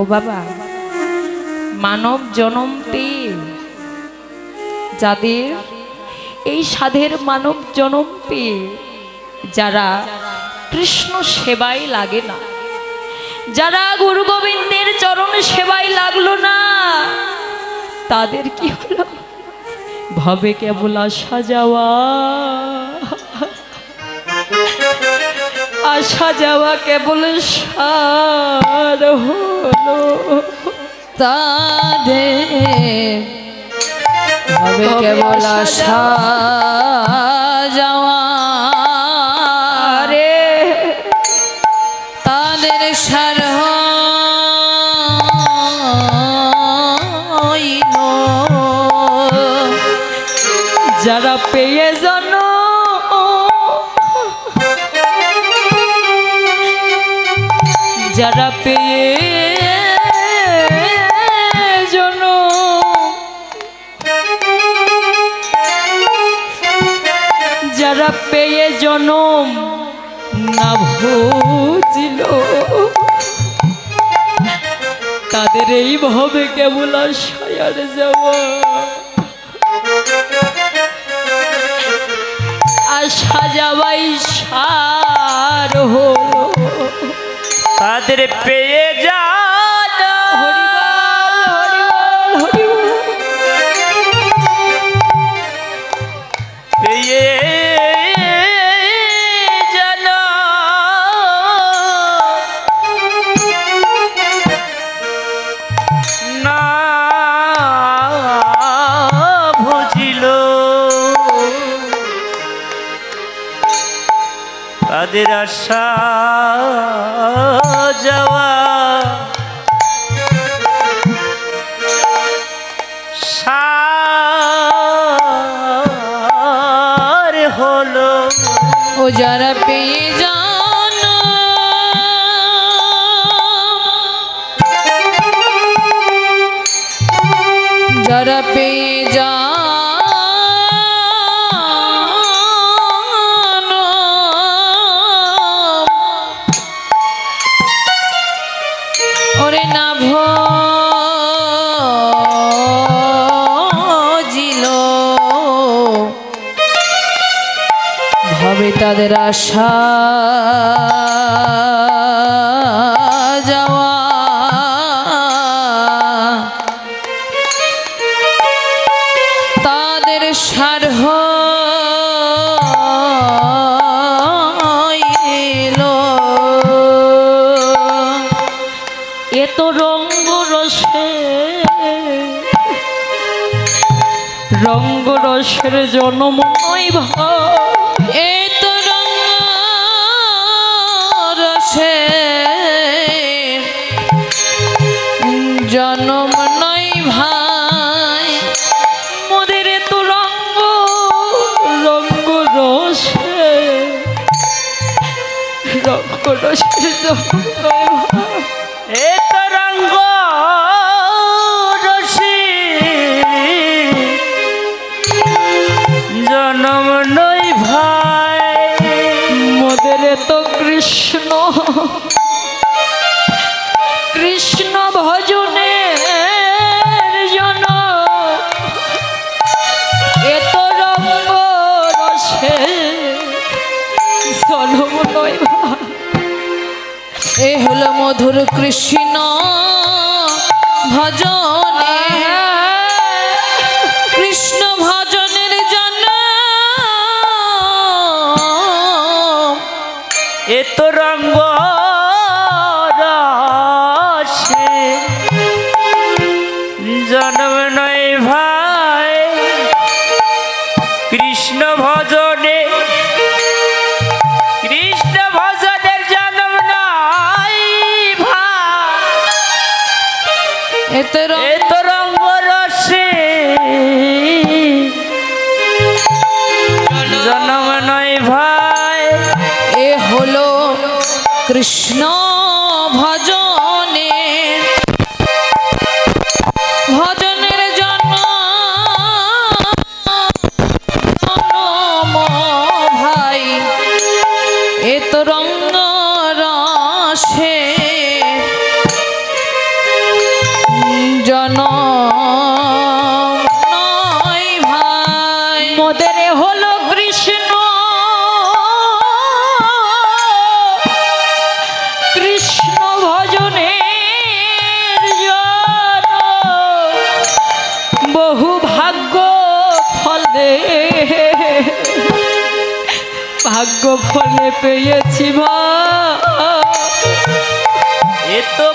ও বাবা, মানব জনম পেয়ে যাদের, এই সাধের মানব জনম পেয়ে যারা কৃষ্ণ সেবায় লাগে না, যারা গুরু গোবিন্দের চরণ সেবাই লাগল না, তাদের কি হলো? ভবে কেবল আসা যাওয়া। আসা যাওয়া কেবল সার হলো। হবে কেবল আশা। যারা পেয়ে জন যারা পেয়ে জনম, না ভুজিল। তাদের এই ভাবে কেবল আশায়ার যাওয়া। আশা যাওয়াই সার হলো তাদের পেয়ে যান যারা পেয়ে যান যারা পেয়ে যান ওরে না তাদের আশা যাওয়া। তাদের রঙ্গ রসের জন্ম নয় ভাই রঙ্গ রসের এ হলো মধুর কৃষ্ণ ভজনে। কৃষ্ণ ভজনের জন্য। এ তো রঙ্গ ভাগ্য ফলে পেয়েছি মা। এ তো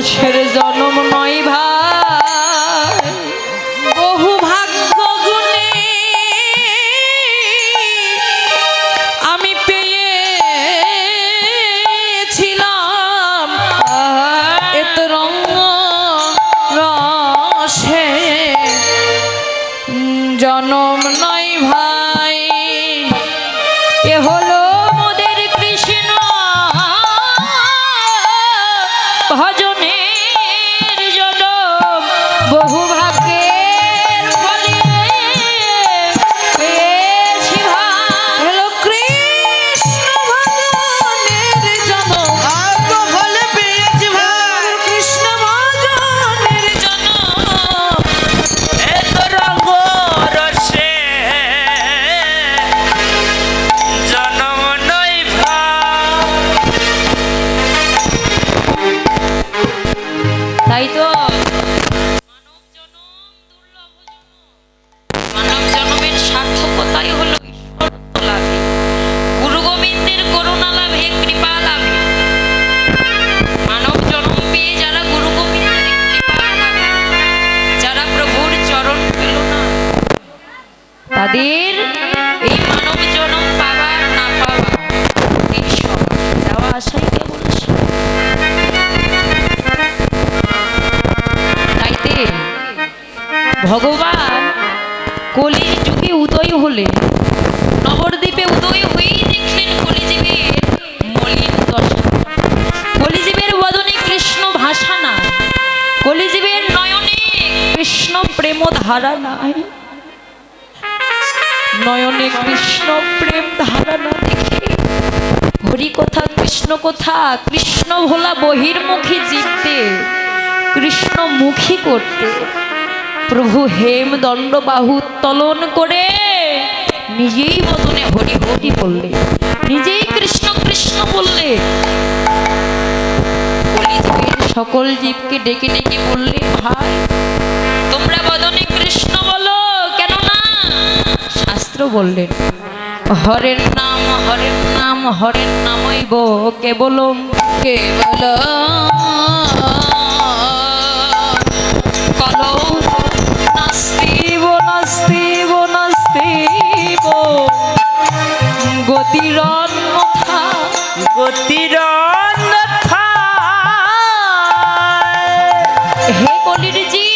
রঙ্গ রসের জন্ম নয় ভাই। বহু ভাগ্য গুণে আমি পেয়েছিলাম। এত রঙ রসে। জনম তাদের এই মানব জনম পাওয়ার না পাওয়া। এই সময় যাওয়া আসাই কেবল তাইতে ভগবান কলির যুগে উদয় হলে নবদ্বীপে উদয় হয়েই দেখলেন নয়নে কৃষ্ণ প্রেম ধারা না দেখে। হরি কথা, কৃষ্ণ কথা, কৃষ্ণ ভোলা বহির্মুখী জীবতে কৃষ্ণ মুখী করতে। প্রভু হেম দণ্ড বাহু উত্তোলন করে, নিজেই বদনে হরি হরি বললে। নিজেই কৃষ্ণ কৃষ্ণ বললে। সকল জীবকে ডেকে ডেকে বললে, ভাই, তোমরা বদনে বললেন হরের নাম হরের নাম হরের নামইব কেবলম কেবল কলৌ নাস্তিব নাস্তিব নাস্তিব। গতিরন্মথা গতির হে কলিরজি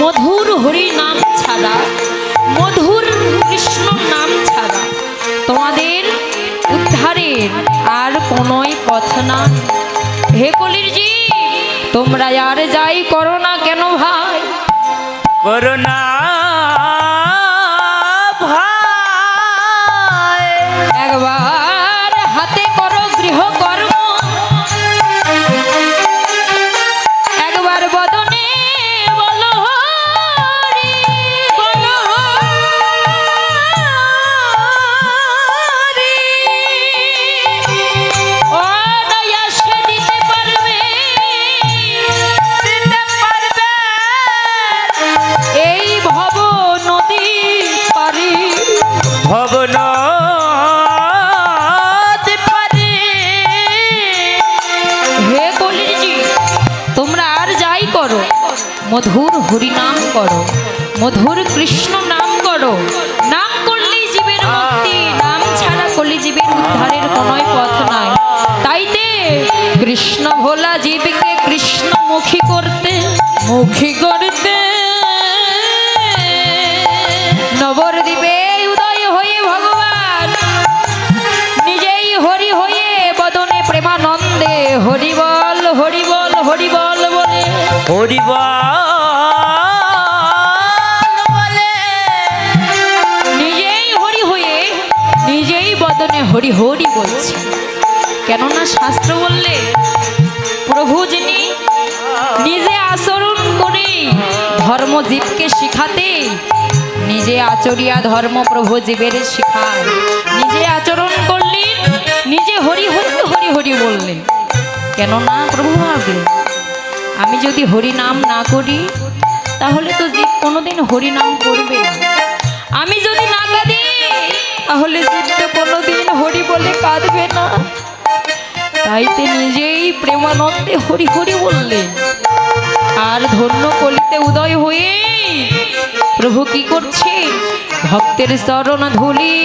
মধুর হরি নাম ছাড়া মধুর কৃষ্ণ নাম ছাড়া। তোমাদের উদ্ধারের আর কোনোই পথ না হে কলিরজি তোমরা আর যাই করো না কেন ভাই? করো না ভাই। একবার মধুর কৃষ্ণ নাম করো। নাম করলেই জীবের মুক্তি, নাম ছাড়া কলি জীবের উদ্ধারের কোনোই পথ নাই। তাইতে কৃষ্ণ ভোলা জীবকে কৃষ্ণমুখী করতে, মুখী করতে। নবদ্বীপে উদয় হয়ে ভগবান, নিজেই হরি হয়ে প্রেমানন্দে হরিবল হরিবল হরিবল বলে। হরিবা হরি হরি বলছি। কেননা শাস্ত্র বললে, প্রভু যিনি নিজে আচরণ করে ধর্ম জীবকে শিখাতে, নিজে আচরিয়া ধর্ম প্রভু জীবের শিখায়। নিজে আচরণ করলেন নিজে হরি হরি হরি হরি বললেন কেননা প্রভু ভাবে আমি যদি হরি নাম না করি, তাহলে তো জীব কোনোদিন হরি নাম করবে আমি যদি না কাঁদি তাহলে তো কোনোদিন হরি বলে কাঁদবে না। তাইতে নিজেই প্রেমানন্দে হরি হরি বললেন। আর ধন্য কলিতে উদয় হয়ে প্রভু কি করছে? ভক্তের চরণ ধুলি।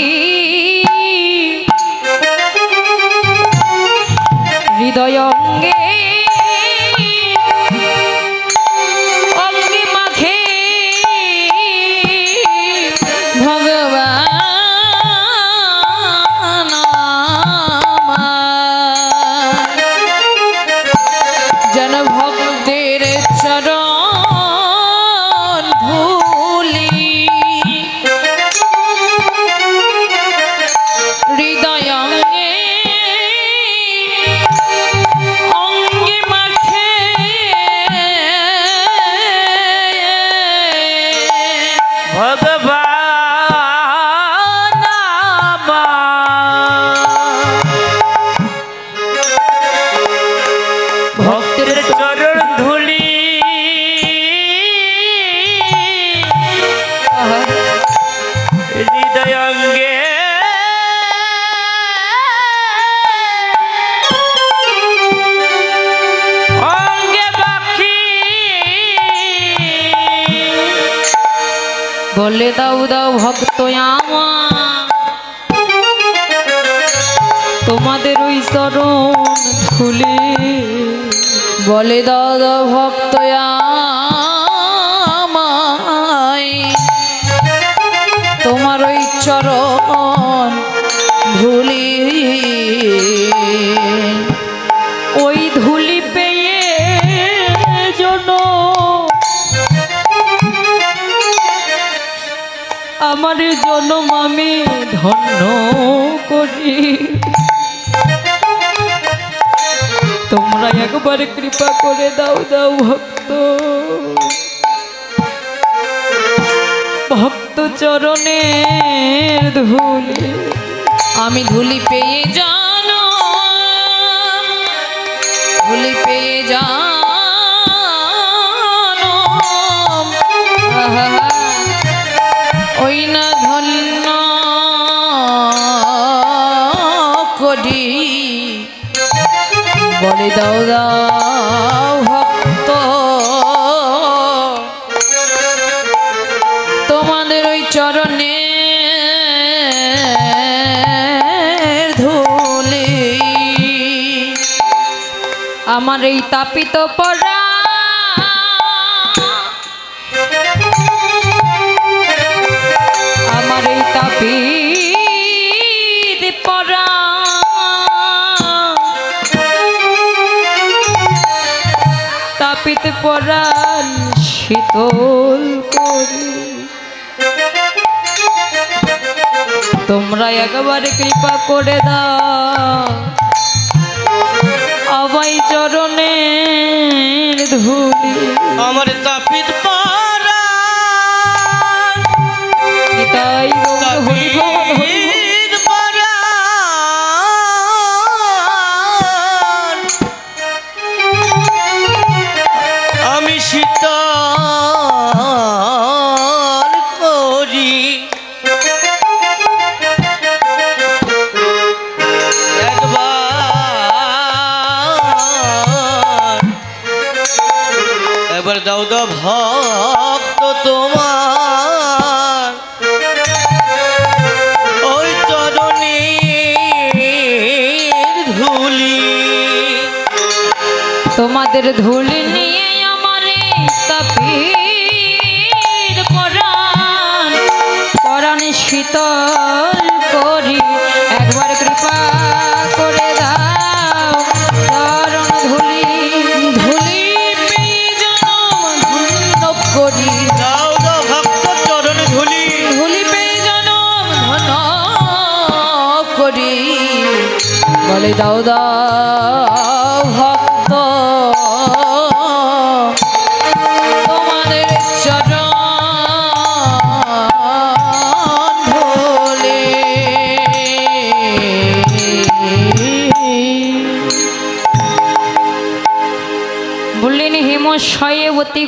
হৃদয় অঙ্গে বলে দাও দাও ভক্ত আমার। তোমাদের ওই চরণ ধুলে বলে দাদা ভক্ত আমায়। তোমার ওই চরণ ধুলি আমার জনম আমি ধন্য করি। তোমরা একবার কৃপা করে দাও দাও ভক্ত। ভক্ত চরণের ধুলি। আমি ধুলি পেয়ে জানো ধুলি পেয়ে জানো করি বলে দাও ভক্ত। তোমাদের ওই চরণে ধুলি। আমার এই তাপিত পড়া পরাণ শীতল করি। তোমরা একেবারে কৃপা করে দাও। আমায় চরণের ধুলি। আমার তোমার। ওই ধুলি। তোমাদের ধুলি করি দাও দাও ভক্ত চরণ ধুলি। ধুলি পেয়ে জনম ধন্য করি। বলে দাও দাও ভক্ত। তোমাদের চরণ বললেন হেমশয়ে অতি